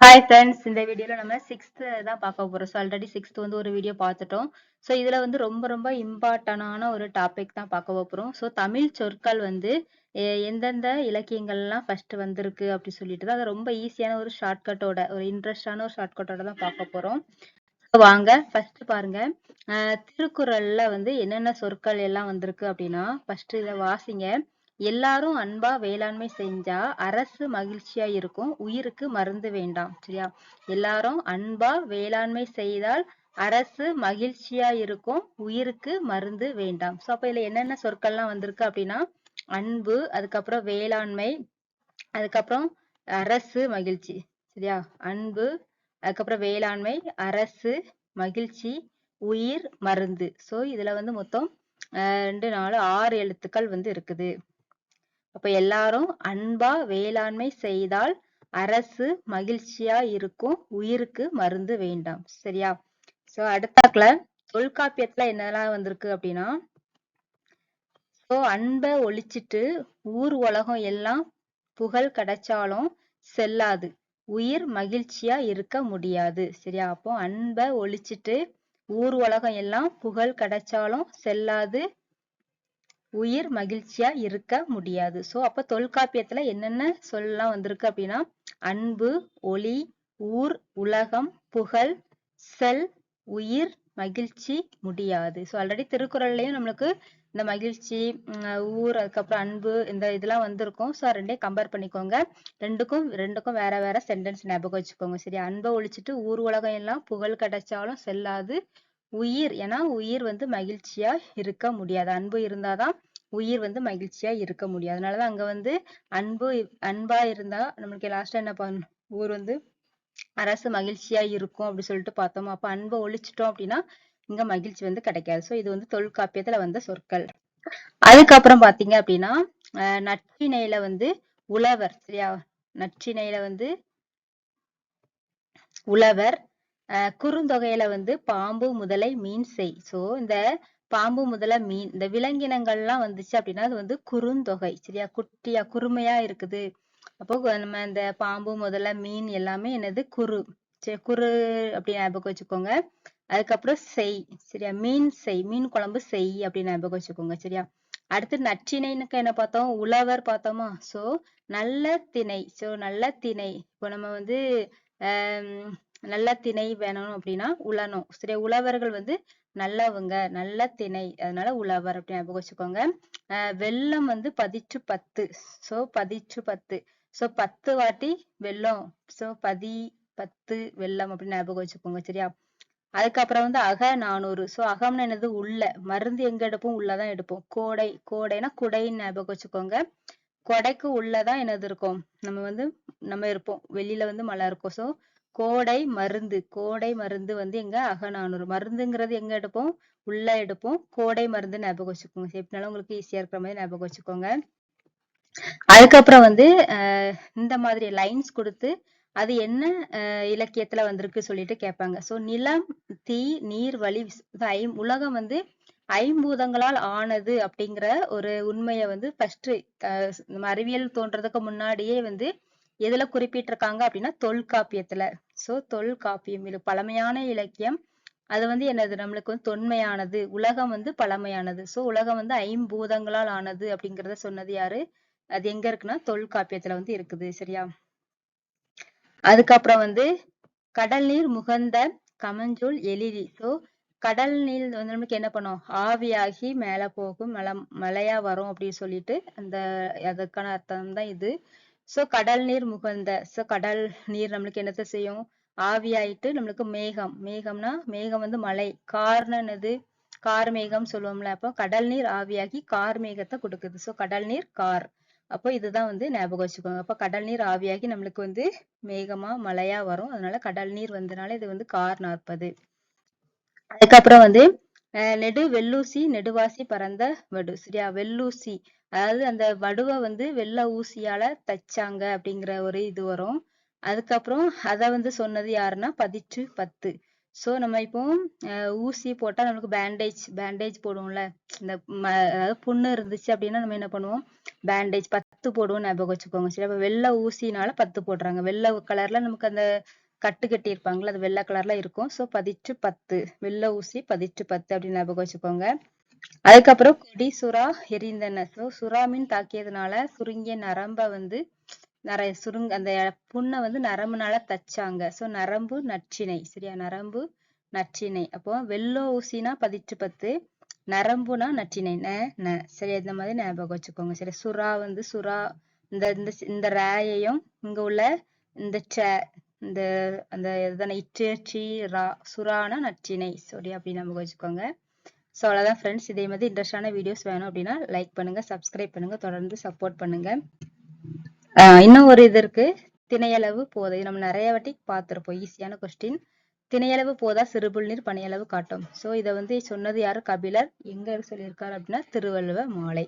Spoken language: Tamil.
ஹாய் ஃப்ரெண்ட்ஸ் இந்த வீடியோல நம்ம சிக்ஸ்த்து தான் பார்க்க போறோம். ஸோ ஆல்ரெடி சிக்ஸ்த் வந்து ஒரு வீடியோ பார்த்துட்டோம். ஸோ இதுல வந்து ரொம்ப ரொம்ப இம்பார்ட்டனான ஒரு டாபிக் தான் பார்க்க போறோம். ஸோ தமிழ் சொற்கள் வந்து எ- எந்தெந்த இலக்கியங்கள்லாம் ஃபர்ஸ்ட் வந்திருக்கு அப்படி சொல்லிட்டு தான் அது ரொம்ப ஈஸியான ஒரு ஷார்ட்கட்டோட ஒரு இன்ட்ரெஸ்டான ஒரு ஷார்ட்கட்டோட தான் பார்க்க போறோம். வாங்க ஃபர்ஸ்ட் பாருங்க. திருக்குறள்ல வந்து என்னென்ன சொற்கள் எல்லாம் வந்திருக்கு அப்படின்னா ஃபர்ஸ்ட் இதை வாசிங்க. எல்லாரும் அன்பா வேளாண்மை செஞ்சா அரசு மகிழ்ச்சியா இருக்கும். உயிருக்கு மருந்து வேண்டாம் சரியா? எல்லாரும் அன்பா வேளாண்மை செய்தால் அரசு மகிழ்ச்சியா இருக்கும். உயிருக்கு மருந்து வேண்டாம். சோ அப்ப இதுல என்னென்ன சொற்கள்லாம் வந்திருக்கு அப்படின்னா அன்பு அதுக்கப்புறம் வேளாண்மை அதுக்கப்புறம் அரசு மகிழ்ச்சி சரியா? அன்பு அதுக்கப்புறம் வேளாண்மை அரசு மகிழ்ச்சி உயிர் மருந்து. சோ இதுல வந்து மொத்தம் ரெண்டு நாலு ஆறு எழுத்துக்கள் வந்து இருக்குது. அப்ப எல்லாரும் அன்பா வேளாண்மை செய்தால் அரசு மகிழ்ச்சியா இருக்கும் உயிருக்கு மருந்து வேண்டாம். சரியா? சோ அடுத்தாக்குல தொல்காப்பியத்துல என்னெல்லாம் வந்திருக்கு அப்படின்னா சோ அன்ப ஒழிச்சிட்டு ஊர் உலகம் எல்லாம் புகழ் கிடைச்சாலும் செல்லாது. உயிர் மகிழ்ச்சியா இருக்க முடியாது. சரியா? அப்போ அன்ப ஒழிச்சிட்டு ஊர் உலகம் எல்லாம் புகழ் கிடைச்சாலும் செல்லாது உயிர் மகிழ்ச்சியா இருக்க முடியாது. சோ அப்ப தொல்காப்பியத்துல என்னென்ன சொல்லலாம் வந்திருக்கு அப்படின்னா அன்பு ஒளி ஊர் உலகம் புகழ் செல் உயிர் மகிழ்ச்சி முடியாது. சோ ஆல்ரெடி திருக்குறள்லயும் நம்மளுக்கு இந்த மகிழ்ச்சி ஊர் அதுக்கப்புறம் அன்பு இந்த இதெல்லாம் வந்திருக்கும். சோ ரெண்டையும் கம்பேர் பண்ணிக்கோங்க. ரெண்டுக்கும் ரெண்டுக்கும் வேற வேற சென்டென்ஸ் ஞாபகம் வச்சுக்கோங்க. சரி அன்பை ஒழிச்சிட்டு ஊர் உலகம் எல்லாம் புகழ் கிடைச்சாலும் செல்லாது. உயிர் ஏன்னா உயிர் வந்து மகிழ்ச்சியா இருக்க முடியாது. அன்பு இருந்தாதான் உயிர் வந்து மகிழ்ச்சியா இருக்க முடியும். அதனாலதான் அங்க வந்து அன்பு அன்பா இருந்தா நம்மளுக்கு லாஸ்டா என்ன பண்ணணும்? ஊர் வந்து அரசு மகிழ்ச்சியா இருக்கும் அப்படி சொல்லிட்டு பார்த்தோம். அப்ப அன்பை ஒழிச்சிட்டோம் அப்படின்னா இங்க மகிழ்ச்சி வந்து கிடைக்காது. சோ இது வந்து தொல்காப்பியத்துல வந்த சொற்கள். அதுக்கப்புறம் பாத்தீங்க அப்படின்னா அஹ் நற்றிணையில வந்து உழவர் சரியா? நற்றிணையில வந்து உழவர் குறுந்தொகையில வந்து பாம்பு முதலை மீன் செய். சோ இந்த பாம்பு முதலை மீன் இந்த விலங்கினங்கள்லாம் வந்துச்சு அப்படின்னா அது வந்து குறுந்தொகை சரியா? குட்டியா குறுமையா இருக்குது. அப்போ நம்ம இந்த பாம்பு முதல மீன் எல்லாமே என்னது? குறு சரி குறு அப்படி ஞாபகம் வச்சுக்கோங்க. அதுக்கப்புறம் செய் சரியா? மீன் செய் மீன் குழம்பு செய் அப்படின்னு ஞாபகம் வச்சுக்கோங்க சரியா? அடுத்து நற்றிணைனுக்கு என்ன பார்த்தோம்? உழவர் பார்த்தோமா? சோ நல்ல திணை சோ நல்ல திணை. இப்போ நம்ம வந்து நல்ல திணை வேணும் அப்படின்னா உழணும் சரி உழவர்கள் வந்து நல்லவங்க நல்ல திணை. அதனால உழவர் அப்படின்னு ஞாபகம் வச்சுக்கோங்க. ஆஹ் வெள்ளம் வந்து பதிச்சு பத்து. சோ பதிச்சு பத்து. சோ பத்து வாட்டி வெள்ளம். சோ பதி பத்து வெள்ளம் அப்படின்னு ஞாபகம் வச்சுக்கோங்க சரியா? அதுக்கப்புறம் வந்து அக நானூறு. சோ அகம்னு என்னது? உள்ள. மருந்து எங்க எடுப்போம்? உள்ளதான் எடுப்போம். கோடை. கோடைனா குடைன்னு ஞாபகம் வச்சுக்கோங்க. கொடைக்கு உள்ளதான் என்னது இருக்கும்? நம்ம வந்து நம்ம இருப்போம். வெளியில வந்து மழை இருக்கும். சோ கோடை மருந்து கோடை மருந்து வந்து எங்க அகநானூறு. மருந்துங்கிறது எங்க எடுப்போம்? உள்ள எடுப்போம். கோடை மருந்து ஞாபகம் வச்சுக்கோங்க. எப்படினாலும் உங்களுக்கு ஈஸியா இருக்கிற மாதிரி ஞாபகம் வச்சுக்கோங்க. அதுக்கப்புறம் வந்து அஹ் இந்த மாதிரி லைன்ஸ் கொடுத்து அது என்ன அஹ் இலக்கியத்துல வந்திருக்கு சொல்லிட்டு கேட்பாங்க. சோ நிலம் தீ நீர் வழி ஐ உலகம் வந்து ஐம்பூதங்களால் ஆனது அப்படிங்கிற ஒரு உண்மையை வந்து ஃபர்ஸ்ட் அறிவியல் தோன்றதுக்கு முன்னாடியே வந்து எதுல குறிப்பிட்டிருக்காங்க அப்படின்னா தொல்காப்பியத்துல சோ தொல்காப்பியம் இது பழமையான இலக்கியம். அது வந்து என்னது? நம்மளுக்கு வந்து தொன்மையானது. உலகம் வந்து பழமையானது. சோ உலகம் வந்து ஐம்பூதங்களால் ஆனது அப்படிங்கறத சொன்னது யாரு? அது எங்க இருக்குன்னா தொல்காப்பியத்துல வந்து இருக்குது. சரியா? அதுக்கப்புறம் வந்து கடல் நீர் முகந்த கமஞ்சூல் எலிரி. சோ கடல் நீர் வந்து நம்மளுக்கு என்ன பண்ணும்? ஆவியாகி மேல போகும். மலை மலையா வரும் அப்படின்னு சொல்லிட்டு அந்த அதுக்கான அர்த்தம் தான் இது. சோ கடல் நீர் முகந்த சோ கடல் நீர் நம்மளுக்கு என்னத்த செய்யும்? ஆவியாயிட்டு நம்மளுக்கு மேகம். மேகம்னா மேகம் வந்து மழை கார்னா என்னது கார் மேகம் சொல்லுவோம்ல அப்போ கடல் நீர் ஆவியாகி கார் மேகத்தை கொடுக்குது. சோ கடல் நீர் கார். அப்போ இதுதான் வந்து ஞாபகம் வச்சுக்கோங்க. அப்போ கடல் நீர் ஆவியாகி நம்மளுக்கு வந்து மேகமா மழையா வரும். அதனால கடல் நீர் வந்தனால இது வந்து கார் நாற்பது அதுக்கப்புறம் வந்து நெடு வெள்ளூசி நெடுவாசி பறந்த வடு. சரியா? வெள்ளூசி. அதாவது அந்த வடுவை வந்து வெள்ளை ஊசியால தைச்சாங்க அப்படிங்கிற ஒரு இது வரும். அதுக்கப்புறம் அத வந்து சொன்னது யாருன்னா பதிற்று பத்து. சோ நம்ம இப்போ அஹ் ஊசி போட்டா நமக்கு பேண்டேஜ் பேண்டேஜ் போடுவோம்ல. இந்த ம- அதாவது புண்ணு இருந்துச்சு அப்படின்னா நம்ம என்ன பண்ணுவோம்? பேண்டேஜ் பத்து பத்து போடுவோம் ஞாபகம் வச்சுக்கோங்க. சரி அப்ப வெள்ளை ஊசினால பத்து போடுறாங்க. வெள்ளை கலர்ல நமக்கு அந்த கட்டு கட்டி இருப்பாங்கல்ல அது வெள்ளை கலர்ல இருக்கும். சோ பதிச்சு பத்து. வெள்ளை ஊசி பதிற்று பத்து அப்படின்னு ஞாபகம் வச்சுக்கோங்க. அதுக்கப்புறம் கொடி சுறா எரிந்தன சோ சுறா மீன் தாக்கியதுனால சுருங்கிய நரம்ப வந்து நிறைய சுருங்க அந்த புண்ணை வந்து நரம்புனால தச்சாங்க. சோ நரம்பு நச்சினை. சரியா? நரம்பு நச்சினை. அப்போ வெள்ளோ ஊசினா பதிச்சு பத்து நரம்புனா நச்சினை. ந ந. சரி இந்த மாதிரி ஞாபகம் வச்சுக்கோங்க. சரி சுறா வந்து சுறா இந்த இந்த இந்த ரேயையும் இங்க உள்ள இந்த ச இந்த அந்த இதனை இச்சு சி ரா சுறானா நச்சினை சரி அப்படின்னு நம்ம வச்சுக்கோங்க. ஸோ அவ்வளோதான் ஃப்ரெண்ட்ஸ் இதே மாதிரி இன்ட்ரெஸ்டான வீடியோஸ் வேணும் அப்படின்னா லைக் பண்ணுங்க சப்ஸ்கிரைப் பண்ணுங்க தொடர்ந்து சப்போர்ட் பண்ணுங்க. இன்னும் ஒரு இது இருக்கு. திணையளவு போதை. நம்ம நிறைய வாட்டி பார்த்துருப்போம். ஈஸியான கொஸ்டின் திணையளவு போதா சிறுபுல் நீர் பனையளவு காட்டும். ஸோ இதை வந்து சொன்னது யாரு? கபிலர். எங்க சொல்லியிருக்காரு அப்படின்னா திருவள்ளுவ மாலை.